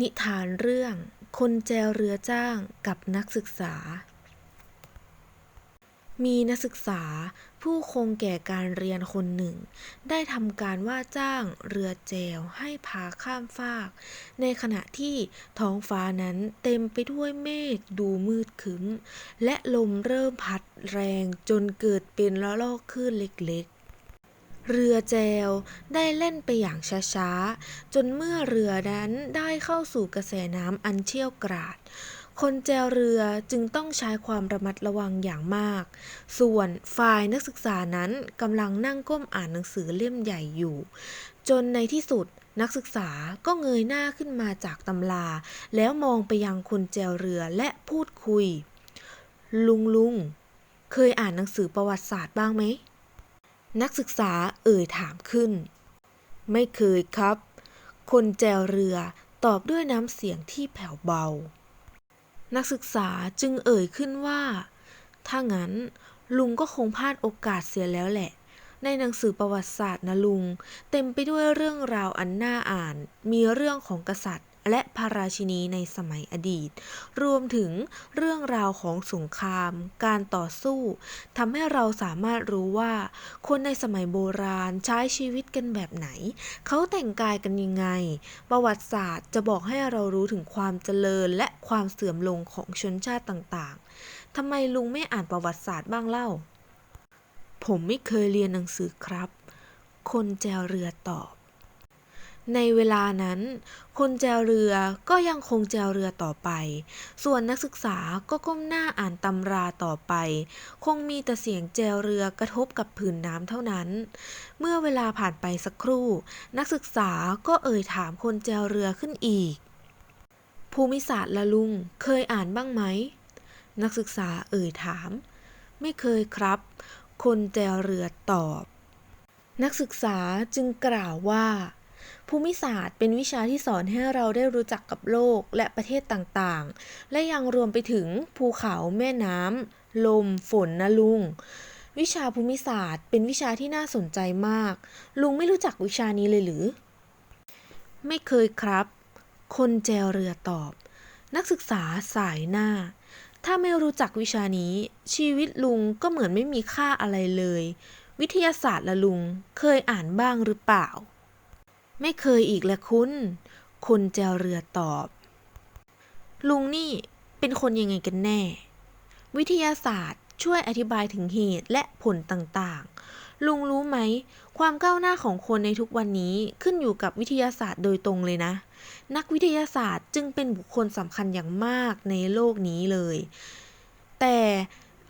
นิทานเรื่อง คนแจวเรือจ้างกับนักศึกษา มีนักศึกษาผู้คงแก่การเรียนคนหนึ่ง ได้ทำการว่าจ้างเรือแจวให้พาข้ามฟาก ในขณะที่ท้องฟ้านั้นเต็มไปด้วยเมฆดูมืดคึ้ม และลมเริ่มพัดแรงจนเกิดเป็นละลอกคลื่นเล็กๆ เรือแจวได้เล่นไปอย่างช้าๆ จนเมื่อเรือนั้นได้เข้าสู่กระแสน้ำอันเชี่ยวกราด คนแจวเรือจึงต้องใช้ความระมัดระวังอย่างมาก ส่วนฝ่ายนักศึกษานั้นกำลังนั่งก้มอ่านหนังสือเล่มใหญ่อยู่ จนในที่สุดนักศึกษาก็เงยหน้าขึ้นมาจากตำรา แล้วมองไปยังคนแจวเรือและพูดคุย ลุงลุงเคยอ่านหนังสือประวัติศาสตร์บ้างไหม นักศึกษาเอ่ยถามขึ้น ไม่เคยครับ คนแจวเรือตอบด้วยน้ำเสียงที่แผ่วเบา นักศึกษาจึงเอ่ยขึ้นว่า ถ้างั้นลุงก็คงพลาดโอกาสเสียแล้วแหละ ในหนังสือประวัติศาสตร์นะลุง เต็มไปด้วยเรื่องราวอันน่าอ่าน มีเรื่องของกษัตริย์ และพระราชินีในสมัยอดีต รวมถึงเรื่องราวของสงคราม การต่อสู้ทำให้เราสามารถรู้ว่า คนในสมัยโบราณใช้ชีวิตกันแบบไหน เขาแต่งกายกันยังไง ประวัติศาสตร์จะบอกให้เรารู้ถึงความเจริญและความเสื่อมลงของชนชาติต่างๆทำไมลุงไม่อ่านประวัติศาสตร์บ้างเล่า ผมไม่เคยเรียนหนังสือครับ คนแจวเรือตอบ ในเวลานั้น คนแจวเรือก็ยังคงแจวเรือต่อไป ส่วนนักศึกษาก็ก้มหน้าอ่านตำราต่อไป คงมีแต่เสียงแจวเรือกระทบกับผืนน้ำเท่านั้น เมื่อเวลาผ่านไปสักครู่ นักศึกษาก็เอ่ยถามคนแจวเรือขึ้นอีก ภูมิศาสตร์ละลุง เคยอ่านบ้างไหม นักศึกษาเอ่ยถาม ไม่เคยครับ คนแจวเรือตอบ นักศึกษาจึงกล่าวว่า ภูมิศาสตร์เป็นวิชาที่สอนให้เราได้รู้จักกับโลกและประเทศต่างๆ และยังรวมไปถึงภูเขาแม่น้ำลม ฝนนะลุง วิชาภูมิศาสตร์ เป็นวิชาที่น่าสนใจมาก ลุงไม่รู้จักวิชานี้เลยหรือ ไม่เคยครับ คนแจวเรือตอบ นักศึกษาสายหน้าถ้าไม่รู้จักวิชานี้ ชีวิตลุงก็เหมือนไม่มีค่าอะไรเลย วิทยาศาสตร์ละลุงเคยอ่านบ้างหรือเปล่า ไม่เคยอีกและคุณคนแจวเรือตอบ ลุงนี่เป็นคนยังไงกันแน่ วิทยาศาสตร์ช่วยอธิบายถึงเหตุและผลต่างๆ ลุงรู้ไหม ความก้าวหน้าของคนในทุกวันนี้ขึ้นอยู่กับวิทยาศาสตร์โดยตรงเลยนะ นักวิทยาศาสตร์จึงเป็นบุคคลสำคัญอย่างมากในโลกนี้เลย แต่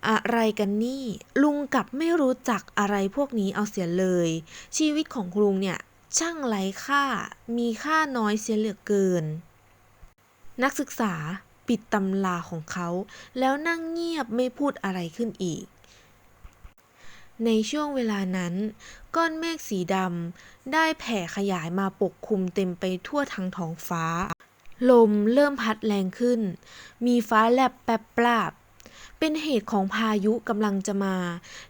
อะไรกันนี่ ลุงกลับไม่รู้จักอะไรพวกนี้เอาเสียเลย ชีวิตของลุงเนี่ย ช่างไร้ค่า มีค่าน้อยเสียเหลือเกิน นักศึกษาปิดตำราของเขาแล้วนั่งเงียบไม่พูดอะไรขึ้นอีก ในช่วงเวลานั้น ก้อนเมฆสีดำได้แผ่ขยายมาปกคลุมเต็มไปทั่วทั้งท้องฟ้า ลมเริ่มพัดแรงขึ้น มีฟ้าแลบแปรปราบ เป็นเหตุของพายุกำลังจะมา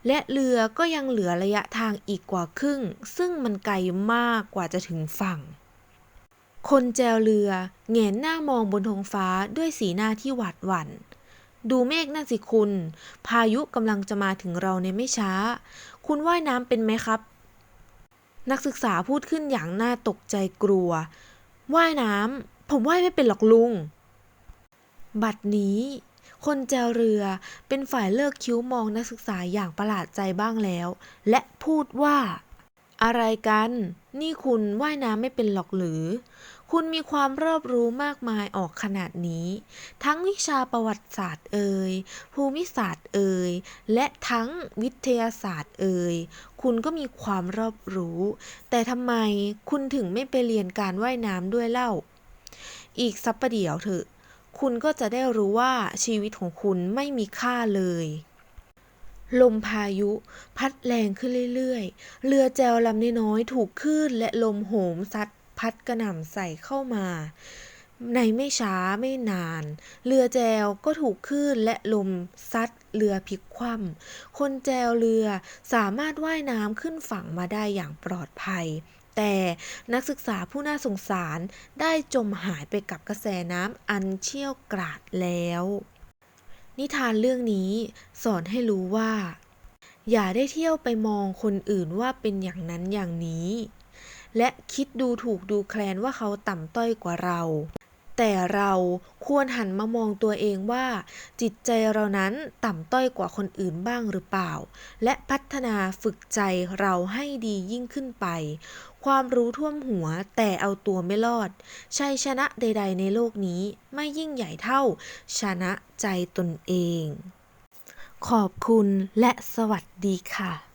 และเรือก็ยังเหลือระยะทางอีกกว่าครึ่ง ซึ่งมันไกลมากกว่าจะถึงฝั่ง คนแจวเรือแงนหน้ามองบนท้องฟ้าด้วยสีหน้าที่หวาดหวั่น ดูเมฆนั่นสิคุณ พายุกำลังจะมาถึงเราในไม่ช้า คุณว่ายน้ำเป็นไหมครับ นักศึกษาพูดขึ้นอย่างน่าตกใจกลัว ว่ายน้ำผมว่ายไม่เป็นหรอกลุง บัดนี้ คนแจวเรือเป็นฝ่ายเลิกคิ้วมองนักศึกษาอย่างประหลาดใจบ้างแล้ว และพูดว่า อะไรกัน นี่คุณว่ายน้ำไม่เป็นหรอกหรือ คุณมีความรอบรู้มากมายออกขนาดนี้ ทั้งวิชาประวัติศาสตร์เอ่ยภูมิศาสตร์เอ่ยและทั้งวิทยาศาสตร์เอ่ยคุณก็มีความรอบรู้ แต่ทำไมคุณถึงไม่ไปเรียนการว่ายน้ำด้วยเล่า อีกสักประเดี๋ยวเถอะ คุณก็จะได้รู้ว่าชีวิตของคุณไม่มีค่าเลย ลมพายุพัดแรงขึ้นเรื่อยๆ เรือแจวลำน้อยๆถูกคลื่นและลมโหมซัดพัดกระหน่ำใส่เข้ามา ในไม่ช้าไม่นาน เรือแจวก็ถูกคลื่นและลมซัดเรือพลิกคว่ำคนแจวเรือสามารถว่ายน้ำขึ้นฝั่งมาได้อย่างปลอดภัย แต่นักศึกษาผู้น่าสงสารได้จมหายไปกับกระแสน้ำอันเชี่ยวกราดแล้ว นิทานเรื่องนี้สอนให้รู้ว่า อย่าได้เที่ยวไปมองคนอื่นว่าเป็นอย่างนั้นอย่างนี้และคิดดูถูกดูแคลนว่าเขาต่ำต้อยกว่าเรา แต่เราควรหันมามองตัวเองว่า จิตใจเรานั้นต่ำต้อยกว่าคนอื่นบ้างหรือเปล่า และพัฒนาฝึกใจเราให้ดียิ่งขึ้นไป ความรู้ท่วมหัวแต่เอาตัวไม่รอด ชัยชนะใด ๆ ในโลกนี้ไม่ยิ่งใหญ่เท่า ชนะใจตนเอง ขอบคุณและสวัสดีค่ะ